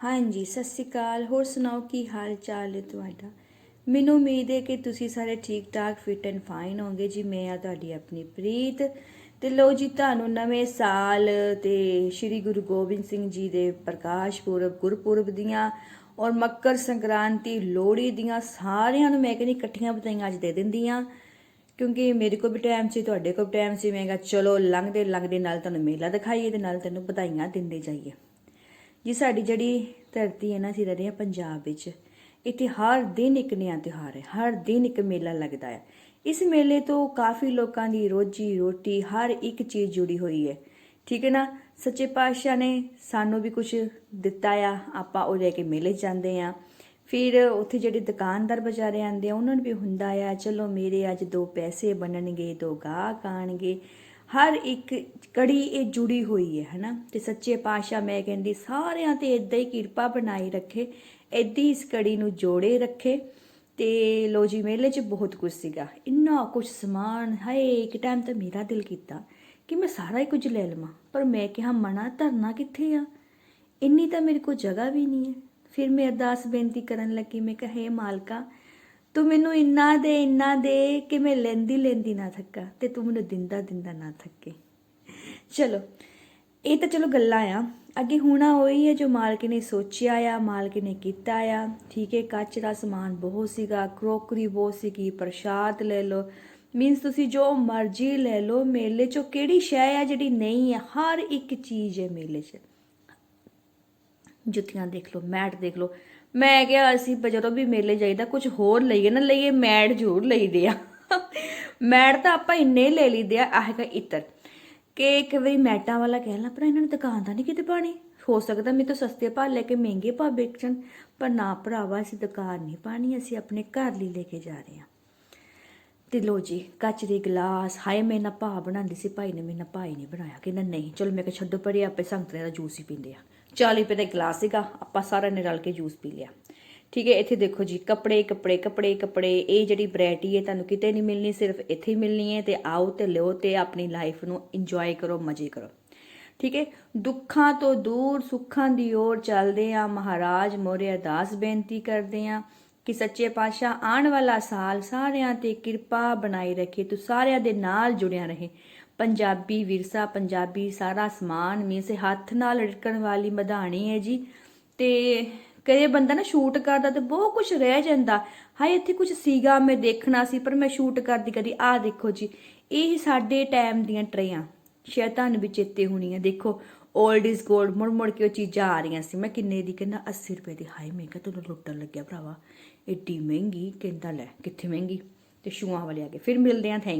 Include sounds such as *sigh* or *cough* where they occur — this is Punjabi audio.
ਹਾਂਜੀ, ਸਤਿ ਸ਼੍ਰੀ ਅਕਾਲ। ਹੋਰ ਸੁਣਾਓ, ਕੀ ਹਾਲ ਚਾਲ ਹੈ ਤੁਹਾਡਾ? ਮੈਨੂੰ ਉਮੀਦ ਹੈ ਕਿ ਤੁਸੀਂ ਸਾਰੇ ਠੀਕ ਠਾਕ, ਫਿਟ ਐਂਡ ਫਾਈਨ ਹੋਗੇ ਜੀ, ਮੈਂ ਆ ਤੁਹਾਡੀ ਆਪਣੀ ਪ੍ਰੀਤ ਤੇ ਲੋ ਜੀ, ਤੁਹਾਨੂੰ ਨਵੇਂ ਸਾਲ ਤੇ ਸ੍ਰੀ ਗੁਰੂ ਗੋਬਿੰਦ ਸਿੰਘ ਜੀ ਦੇ ਪ੍ਰਕਾਸ਼ ਪੁਰਬ, ਗੁਰਪੁਰਬ ਦੀਆਂ ਔਰ ਮੱਕਰ ਸੰਕ੍ਰਾਂਤੀ ਲੋਹੜੀ ਦੀਆਂ ਸਾਰਿਆਂ ਨੂੰ ਮੈਂ ਕਹਿੰਦੀ ਇਕੱਠੀਆਂ ਬਤਾਈਆਂ ਅੱਜ ਦੇ ਦਿੰਦੀ ਦਿੰਦੀਆਂ ਕਿਉਂਕਿ ਮੇਰੇ ਕੋਲ ਵੀ ਟਾਈਮ ਸੀ, ਤੁਹਾਡੇ ਕੋਲ ਟਾਈਮ ਸੀ। ਮੈਂ ਕਿਹਾ ਚਲੋ ਲੰਘਦੇ ਲੰਘਦੇ ਨਾਲ ਤੁਹਾਨੂੰ ਮੇਲਾ ਦਿਖਾਈਏ ਤੇ ਨਾਲ ਤੈਨੂੰ ਵਧਾਈਆਂ ਦਿੰਦੇ ਜਾਈਏ। ਜੀ, ਸਾਡੀ ਜਿਹੜੀ ਧਰਤੀ ਹੈ ਨਾ, ਅਸੀਂ ਰਹਿੰਦੇ ਹਾਂ ਪੰਜਾਬ ਵਿੱਚ। ਇੱਥੇ ਹਰ ਦਿਨ ਇੱਕ ਨਿਆ ਤਿਉਹਾਰ ਹੈ, ਹਰ ਦਿਨ ਇੱਕ ਮੇਲਾ ਲੱਗਦਾ ਹੈ। ਇਸ ਮੇਲੇ ਤੋਂ ਕਾਫੀ ਲੋਕਾਂ ਦੀ ਰੋਜੀ ਰੋਟੀ, ਹਰ ਇੱਕ ਚੀਜ਼ ਜੁੜੀ ਹੋਈ ਹੈ। ਠੀਕ ਹੈ ਨਾ? ਸੱਚੇ ਪਾਤਸ਼ਾਹ ਨੇ ਸਾਨੂੰ ਵੀ ਕੁਝ ਦਿੱਤਾ ਆ, ਆਪਾਂ ਉਹ ਲੈ ਕੇ ਮੇਲੇ ਜਾਂਦੇ ਆ ਫਿਰ ਉੱਥੇ ਜਿਹੜੇ ਦੁਕਾਨਦਾਰ ਵਿਚਾਰੇ ਆਂਦੇ ਆ, ਉਹਨਾਂ ਨੂੰ ਵੀ ਹੁੰਦਾ ਆ, ਚਲੋ ਮੇਰੇ ਅੱਜ ਦੋ ਪੈਸੇ ਬਣਨਗੇ, ਦੋ ਗਾਹਕ ਆਣਗੇ ਹਰ ਇੱਕ ਕੜੀ ਇਹ ਜੁੜੀ ਹੋਈ ਹੈ, ਹਨਾ? ਤੇ ਸੱਚੇ ਪਾਤਸ਼ਾਹ ਮੈਂ ਕਹਿੰਦੀ, ਸਾਰਿਆਂ ਤੇ ਇਦਾਂ ਹੀ ਕਿਰਪਾ ਬਣਾਈ ਰੱਖੇ, ਏਦਾਂ ਹੀ ਇਸ ਕੜੀ ਨੂੰ ਜੋੜੇ ਰੱਖੇ। ਤੇ ਲੋ ਜੀ, ਮੇਲੇ 'ਚ ਬਹੁਤ ਕੁਝ ਸੀਗਾ। ਇੰਨਾ ਕੁਝ ਸਮਾਨ, ਹਾਏ, ਇੱਕ ਟਾਈਮ ਤਾਂ ਮੇਰਾ ਦਿਲ ਕੀਤਾ ਕਿ ਮੈਂ ਸਾਰਾ ਹੀ ਕੁਝ ਲੈ ਲਵਾਂ। ਪਰ ਮੈਂ ਕਿਹਾ, ਮਨਾ ਧਰਨਾ ਕਿੱਥੇ ਆ? ਇੰਨੀ ਤਾਂ ਮੇਰੇ ਕੋਲ ਜਗ੍ਹਾ ਵੀ ਨਹੀਂ ਹੈ। ਫਿਰ ਮੈਂ ਅਰਦਾਸ ਬੇਨਤੀ ਕਰਨ ਲੱਗੀ, ਮੈਂ ਕਿਹਾ, ਹੇ ਮਾਲਕਾ ਤੂੰ ਮੈਨੂੰ ਇੰਨਾ ਦੇ ਇੰਨਾ ਦੇ ਕਿ ਮੈਂ ਲੈਂਦੀ ਲੈਂਦੀ ਨਾ ਥੱਕਾਂ ਤੇ ਤੂੰ ਮੈਨੂੰ ਦਿੰਦਾ ਦਿੰਦਾ ਨਾ ਥੱਕੇ। ਚਲੋ, ਇਹ ਤਾਂ ਚਲੋ ਗੱਲਾਂ ਆ। ਅੱਗੇ ਹੋਣਾ ਉਹੀ ਹੈ ਜੋ ਮਾਲਕ ਨੇ ਸੋਚਿਆ ਆ, ਮਾਲਕ ਨੇ ਕੀਤਾ ਆ। ਠੀਕ ਹੈ, ਕੱਚ ਦਾ ਸਮਾਨ ਬਹੁਤ ਸੀਗਾ, ਕਰੋਕਰੀ ਬਹੁਤ ਸੀਗੀ, ਪ੍ਰਸ਼ਾਦ ਲੈ ਲਓ। ਮੀਨਸ ਤੁਸੀਂ ਜੋ ਮਰਜ਼ੀ ਲੈ ਲਓ, ਮੇਲੇ ਚੋਂ ਕਿਹੜੀ ਸ਼ੈ ਆ ਜਿਹੜੀ ਨਹੀਂ ਹੈ ਹਰ ਇੱਕ ਚੀਜ਼ ਹੈ ਮੇਲੇ 'ਚ। ਜੁੱਤੀਆਂ ਦੇਖ ਲਓ, ਮੈਟ ਦੇਖ ਲਓ। ਮੈਂ ਕਿਹਾ ਅਸੀਂ ਜਦੋਂ ਵੀ ਮੇਲੇ ਜਾਈਦਾ ਕੁਝ ਹੋਰ ਲਈਏ ਨਾ, ਲਈਏ ਮੈਟ ਜ਼ਰੂਰ ਲਈਦੇ ਆ। *laughs* ਮੈਟ ਤਾਂ ਆਪਾਂ ਇੰਨੇ ਲੈ ਲਈਦੇ ਆ, ਆਹ ਹੈਗਾ ਇਤਰ। ਕਿ ਇੱਕ ਵਾਰੀ ਮੈਟਾਂ ਵਾਲਾ ਕਹਿ ਲਾ ਪਰ ਇਹਨਾਂ ਨੂੰ ਦੁਕਾਨ ਦਾ ਨਹੀਂ ਕਿਤੇ ਪਾਣੀ? ਹੋ ਸਕਦਾ ਮੇਰੇ ਤੋਂ ਸਸਤੇ ਭਾਅ ਲੈ ਕੇ ਮਹਿੰਗੇ ਭਾਅ ਵੇਚਣ, ਪਰ ਨਾ ਭਰਾਵਾ, ਅਸੀਂ ਦੁਕਾਨ ਨਹੀਂ ਪਾਣੀ, ਅਸੀਂ ਆਪਣੇ ਘਰ ਲਈ ਲੈ ਕੇ ਜਾ ਰਹੇ ਹਾਂ। ਤੇ ਲੋ ਜੀ, ਕੱਚ ਦੇ ਗਲਾਸ, ਹਾਏ, ਮੈਂ ਨਾ ਭਾਅ ਬਣਾਉਂਦੀ ਸੀ, ਭਾਈ ਨੇ ਮੇਰੇ ਨਾਲ ਭਾਈ ਨਹੀਂ ਬਣਾਇਆ, ਕਹਿੰਦਾ ਨਹੀਂ, ਚਲੋ ਮੈਂ ਕਿਹਾ ਛੱਡੋ ਪਰੇ ਆਪੇ ਸੰਤਰੇ ਦਾ ਜੂਸ ਹੀ ਪੀਂਦੇ ਆ। 40 ਰੁਪਏ ਦਾ ਗਲਾਸ ਸੀਗਾ, ਆਪਾਂ ਸਾਰਿਆਂ ਨੇ ਰਲ ਕੇ ਜੂਸ ਪੀ ਲਿਆ। ਠੀਕ ਹੈ, ਇੱਥੇ ਦੇਖੋ ਜੀ, ਕੱਪੜੇ ਕੱਪੜੇ ਕੱਪੜੇ ਕੱਪੜੇ, ਇਹ ਜਿਹੜੀ ਵੈਰਾਈਟੀ ਹੈ, ਤੁਹਾਨੂੰ ਕਿਤੇ ਨਹੀਂ ਮਿਲਣੀ, ਸਿਰਫ ਇੱਥੇ ਹੀ ਮਿਲਣੀ ਹੈ ਤੇ ਆਓ ਤੇ ਲਿਓ ਤੇ ਆਪਣੀ ਲਾਈਫ ਨੂੰ ਇੰਜੋਏ ਕਰੋ, ਮਜ਼ੇ ਕਰੋ। ਠੀਕ ਹੈ, ਦੁੱਖਾਂ ਤੋਂ ਦੂਰ, ਸੁੱਖਾਂ ਦੀ ਓਰ ਚੱਲਦੇ ਆ ਮਹਾਰਾਜ ਮੋਰੇ ਅਰਦਾਸ ਬੇਨਤੀ ਕਰਦੇ ਆ ਕਿ ਸੱਚੇ ਪਾਤਸ਼ਾਹ ਆਉਣ ਵਾਲਾ ਸਾਲ ਸਾਰਿਆਂ ਤੇ ਕਿਰਪਾ ਬਣਾਈ ਰੱਖੇ, ਤੂੰ ਸਾਰਿਆਂ ਦੇ ਨਾਲ ਜੁੜਿਆ ਰਹੇ। ਪੰਜਾਬੀ ਵਿਰਸਾ, ਪੰਜਾਬੀ ਸਾਰਾ ਸਮਾਨ ਮੀਨਸ ਹੱਥ ਨਾਲ ਲੜਕਣ ਵਾਲੀ ਮਧਾਣੀ ਹੈ ਜੀ। ਤੇ ਕਦੇ ਬੰਦਾ ਨਾ ਸ਼ੂਟ ਕਰਦਾ ਤੇ ਬਹੁਤ ਕੁਝ ਰਹਿ ਜਾਂਦਾ। ਹਾਏ, ਇੱਥੇ ਕੁਝ ਸੀਗਾ, ਮੈਂ ਦੇਖਣਾ ਸੀ, ਪਰ ਮੈਂ ਸ਼ੂਟ ਕਰਦੀ ਕਦੀ ਆਹ ਦੇਖੋ ਜੀ, ਇਹ ਸਾਡੇ ਟਾਈਮ ਦੀਆਂ ਟਰੇਆਂ। ਸ਼ਾਇਦ ਤੁਹਾਨੂੰ ਵੀ ਚੇਤੇ ਹੋਣੀਆਂ। ਦੇਖੋ 올ਡ ਇਜ਼ 골ਡ ਮੁੜ ਮੁੜ ਕੇ ਉਹ ਚੀਜ਼ਾਂ ਆ ਰਹੀਆਂ ਸੀ। ਮੈਂ ਕਿੰਨੇ ਦੀ ਕਹਿੰਦਾ 80 ਰੁਪਏ ਦੀ। ਹਾਏ, ਮੈਂ ਕਿਹਾ ਤੈਨੂੰ ਲੁੱਟਣ ਲੱਗਿਆ ਭਰਾਵਾ। ਏਡੀ ਮਹਿੰਗੀ, ਕਹਿੰਦਾ ਲੈ, ਕਿੱਥੇ ਮਹਿੰਗੀ? ਤੇ ਸ਼ੂਆਂ ਵਾਲੇ ਆ ਗਏ। ਫਿਰ ਮਿਲਦੇ ਆਂ ਥੈਂਕ